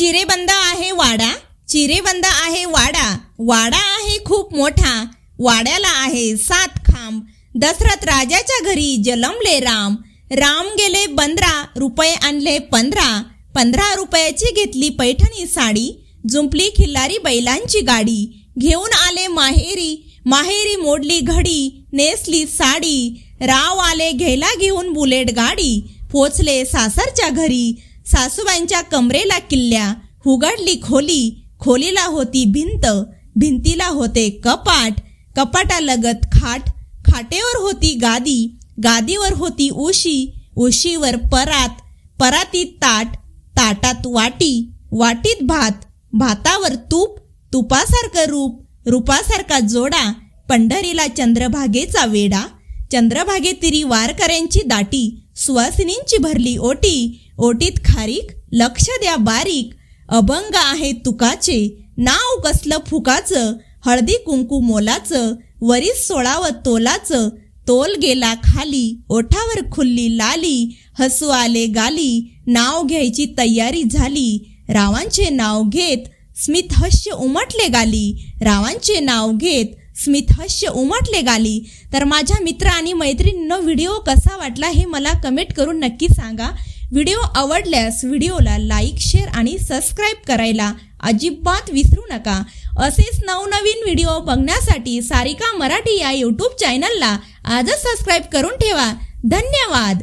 चिरेबंद आहे वाडा. चिरेबंद आहे वाडा. वाडा आहे खूप मोठा. वाड्याला आहे सात खांब. दशरथ राजाच्या घरी जलमले राम. राम गेले पंधरा रुपये आणले पंधरा. पंधरा रुपयाची घेतली पैठणी साडी. जुंपली खिल्लारी बैलांची गाडी. घेऊन आले माहेरी. माहेरी मोडली घडी. नेसली साडी. राव आले घ्यायला घेऊन बुलेट गाडी. पोचले सासरच्या घरी. सासूबाईंच्या कमरेला किल्ल्या हुगडली खोली खोलीला होती भिंत भिंतीला होते कपाट कपाटालगत खाट खाटेवर होती गादी गादीवर होती उशी उशीवर परात परातीत ताट ताटात वाटी वाटीत भात भातावर तूप तुपासारखं रूप रूपासारखा जोडा पंढरीला चंद्रभागेचा वेडा चंद्रभागेतिरी वारकऱ्यांची दाटी सुवासिनींची भरली ओटी ओटीत खारीक लक्ष द्या बारीक अभंग आहे तुकाचे नाव कसलं फुकाचं हळदी कुंकू मोलाचं वरीस सोळावं तोलाचं तोल गेला खाली ओठावर खुल्ली लाली हसू आले गाली नाव घ्यायची तयारी झाली रावांचे नाव घेत स्मित हस्य उमटले गाली रावांचे नाव घेत स्मित हस्य उमटले गाली. तर माझ्या मित्र आणि मैत्रिणींनो व्हिडिओ कसा वाटला हे मला कमेंट करून नक्की सांगा. व्हिडिओ आवडल्यास व्हिडिओला लाईक शेअर आणि सबस्क्राईब करायला अजिबात विसरू नका. असेच नवनवीन व्हिडिओ बघण्यासाठी सारिका मराठी या यूट्यूब चॅनलला आजच सबस्क्राईब करून ठेवा. धन्यवाद!